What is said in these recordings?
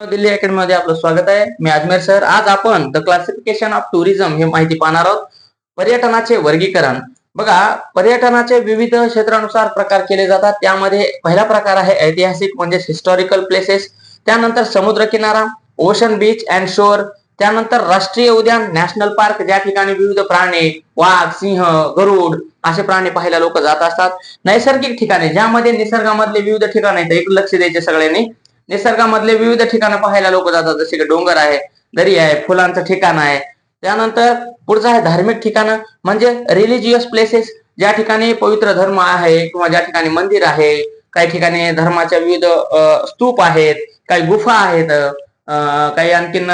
Delhi academy मध्ये आपलं स्वागत आहे. मी अजमेर सर. आज आपण द क्लासिफिकेशन ऑफ टुरिझम हे माहिती पाहणार आहोत. पर्यटनाचे वर्गीकरण. बघा पर्यटनाचे विविध क्षेत्रानुसार प्रकार केले जातात. त्यामध्ये पहिला प्रकार आहे ऐतिहासिक म्हणजे हिस्टॉरिकल प्लेसेस त्यानंतर समुद्र किनारा ओशन बीच अँड शोर त्यानंतर राष्ट्रीय उद्यान नॅशनल पार्क ज्या ठिकाणी विविध प्राणी वाघ सिंह गरुड असे प्राणी पाहायला लोक जात असतात. नैसर्गिक ठिकाणे ज्यामध्ये निसर्गामधले विविध ठिकाणे आहेत एक लक्ष द्यायचे सगळ्यांनी. निसर्गामधले विविध ठिकाणं पाहायला लोक जातात. जसे की डोंगर आहे दरी आहे फुलांचं ठिकाण आहे. त्यानंतर पुढचं आहे धार्मिक ठिकाणं. म्हणजे रिलिजियस प्लेसेस ज्या ठिकाणी पवित्र धर्म आहे किंवा ज्या ठिकाणी मंदिर आहे काही ठिकाणी धर्माच्या विविध स्तूप आहेत काही गुफा आहेत काही आणखीन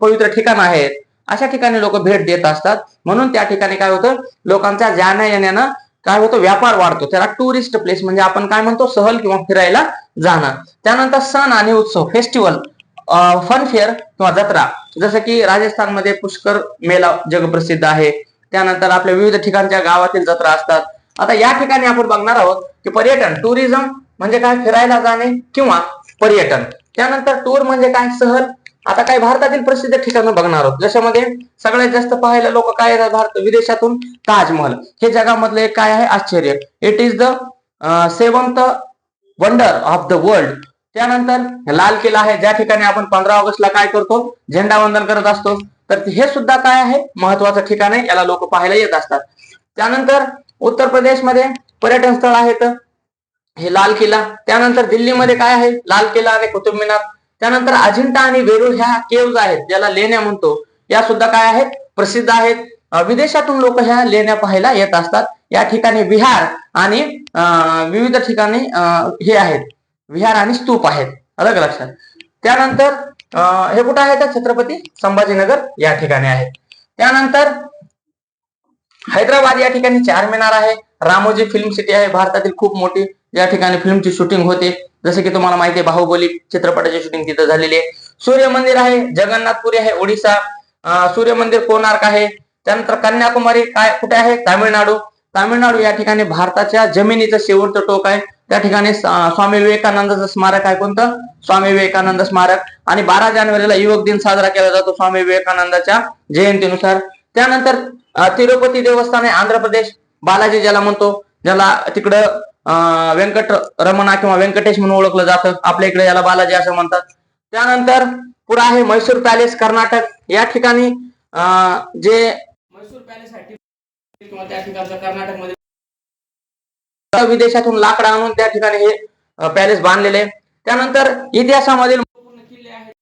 पवित्र ठिकाण आहेत. अशा ठिकाणी लोक भेट देत असतात. म्हणून त्या ठिकाणी काय होतं? लोकांच्या जाण्या येण्यानं काय होतं? व्यापार वाढतो. त्याला टुरिस्ट प्लेस म्हणजे आपण काय म्हणतो? सहल किंवा फिरायला जाणं त्यानंतर सण आणि उत्सव फेस्टिवल फन फेअर किंवा जत्रा. जसं की राजस्थानमध्ये पुष्कर मेला जगप्रसिद्ध आहे. त्यानंतर आपल्या विविध ठिकाणच्या गावातील जत्रा असतात. आता या ठिकाणी आपण बघणार आहोत की पर्यटन टुरिझम म्हणजे काय? फिरायला जाणे किंवा पर्यटन. त्यानंतर टूर म्हणजे काय? सहल आता काय भारतातील प्रसिद्ध ठिकाणं बघणार आहोत. जशामध्ये सगळ्यात जास्त पाहायला लोक काय येतात भारत विदेशातून? ताजमहल. हे जगामधलं एक काय आहे? आश्चर्य. It is the seventh wonder of the world त्यानंतर लाल किल्ला आहे. ज्या ठिकाणी आपण पंधरा ऑगस्टला काय करतो? झेंडा वंदन करत असतो. तर हे सुद्धा काय आहे? महत्वाचं ठिकाण आहे. याला लोक पाहायला येत असतात. त्यानंतर उत्तर प्रदेशमध्ये पर्यटन स्थळ आहेत. हे लाल किल्ला. त्यानंतर दिल्लीमध्ये काय आहे? लाल किल्ला आणि कुतुब मिनार. त्यानंतर अजिंठा आणि वेरूळ ह्या केव्ज आहेत ज्याला लेण्या म्हणतो. या सुद्धा काय आहेत? प्रसिद्ध आहेत. विदेशातून लोक ह्या लेण्या पाहायला येत असतात. या ठिकाणी विहार आणि अं, विविध ठिकाणी हे आहेत. विहार आणि स्तूप आहेत. अलग लक्षात. त्यानंतर अं, हे कुठं आहे तर छत्रपती? संभाजीनगर या ठिकाणी आहे. त्यानंतर हैदराबाद या ठिकाणी चार मिनार आहे. रामोजी फिल्म सिटी आहे. भारतातील खूप मोठी या ठिकाणी फिल्मची शूटिंग होते. जसे की तुम्हाला माहिती आहे बाहुबली चित्रपटाची शूटिंग तिथं झालेली आहे. सूर्य मंदिर आहे जगन्नाथपुरी आहे ओडिसा. सूर्य मंदिर कोणार्क आहे? त्यानंतर कन्याकुमारी काय कुठे आहे? तामिळनाडू. तामिळनाडू या ठिकाणी भारताच्या जमिनीचं शेवटचं टोक आहे. त्या ठिकाणी स्वामी विवेकानंदाचं स्मारक आहे कोणतं? स्वामी विवेकानंद स्मारक. आणि बारा जानेवारीला युवक दिन साजरा केला जातो स्वामी विवेकानंदाच्या जयंतीनुसार. त्यानंतर तिरुपती देवस्थान आहे आंध्र प्रदेश. बालाजी ज्याला म्हणतो ज्याला तिकडं अं, व्यंकट रमणा किंवा व्यंकटेश म्हणून ओळखलं जातं. आपल्या इकडे याला बालाजी असं म्हणतात. त्यानंतर पुढे आहे मैसूर पॅलेस कर्नाटक. या ठिकाणी जे मैसूर पॅलेस आहे किंवा त्या ठिकाणचं कर्नाटकमध्ये. विदेशातून लाकडं आणून त्या ठिकाणी हे पॅलेस बांधलेले. त्यानंतर इतिहासामधील किल्ले आहेत.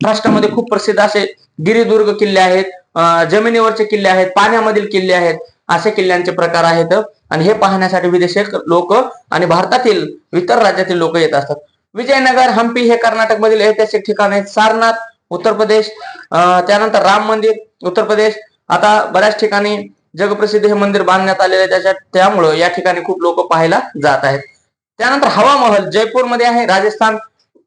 महाराष्ट्रामध्ये खूप प्रसिद्ध असे गिरिदुर्ग किल्ले आहेत जमिनीवरचे किल्ले आहेत पाण्यामधील किल्ले आहेत. असे किल्ल्यांचे प्रकार आहेत. आणि हे पाहण्यासाठी विदेशी लोक आणि भारतातील इतर राज्यातील लोक येत असतात. विजयनगर हम्पी हे कर्नाटक मधील ऐतिहासिक ठिकाण आहेत. सारनाथ उत्तर प्रदेश त्यानंतर राम मंदिर उत्तर प्रदेश. आता बऱ्याच ठिकाणी जगप्रसिद्ध हे मंदिर बांधण्यात आलेले आहे. त्याच्यात त्यामुळं या ठिकाणी खूप लोक पाहायला जात आहेत. त्यानंतर हवा महल जयपूरमध्ये आहे. राजस्थान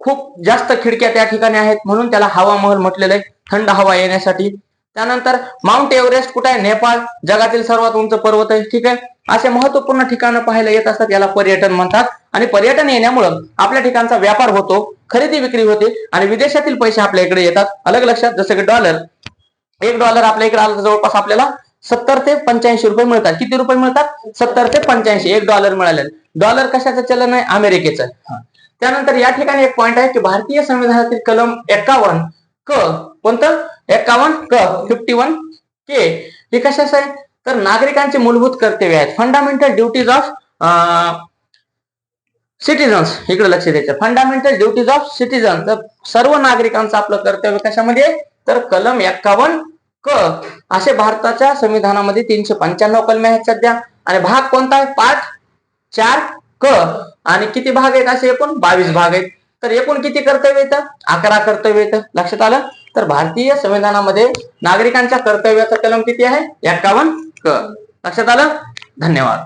खूप जास्त खिडक्या त्या ठिकाणी आहेत. म्हणून त्याला हवा महल म्हटलेलं आहे. थंड हवा येण्यासाठी. त्यानंतर माउंट एव्हरेस्ट कुठे आहे? नेपाळ. जगातील सर्वात उंच पर्वत आहे. ठीक आहे? असे महत्त्वपूर्ण ठिकाणं पाहायला येत असतात. याला पर्यटन म्हणतात. आणि पर्यटन येण्यामुळं आपल्या ठिकाणचा व्यापार होतो खरेदी विक्री होते आणि विदेशातील पैसे आपल्या इकडे येतात. अलग लक्षात जसं की डॉलर एक डॉलर आपल्या इकडे आला जवळपास आपल्याला सत्तर ते पंच्याऐंशी रुपये मिळतात. किती रुपये मिळतात? सत्तर ते पंच्याऐंशी. एक डॉलर मिळाले डॉलर कशाचं चलन आहे? अमेरिकेचं. त्यानंतर या ठिकाणी एक पॉइंट आहे की भारतीय संविधानातील कलम एकावन्न क कोणतं? एकावन्न क फिफ्टी वन के हे कशाचं आहे? तर नागरिकांचे मूलभूत कर्तव्य आहेत. फंडामेंटल ड्युटीज ऑफ सिटीजन्स इकडे लक्ष द्यायचं. फंडामेंटल ड्युटीज ऑफ सिटीजन तर सर्व नागरिकांचं आपलं कर्तव्य कशामध्ये तर कलम एक्कावन्न क. असे भारताच्या संविधानामध्ये तीनशे पंच्याण्णव कलमे आहेत सध्या. आणि भाग कोणता आहे? पाठ चार क. आणि किती भाग आहेत? असे एकूण बावीस भाग आहेत. तर एकूण किती कर्तव्य येतं अकरा कर्तव्य येतं लक्षात आलं? तर भारतीय संविधानामध्ये नागरिकांच्या कर्तव्याचा कलम किती आहे? एक्कावन्न क. लक्षात आलं? धन्यवाद.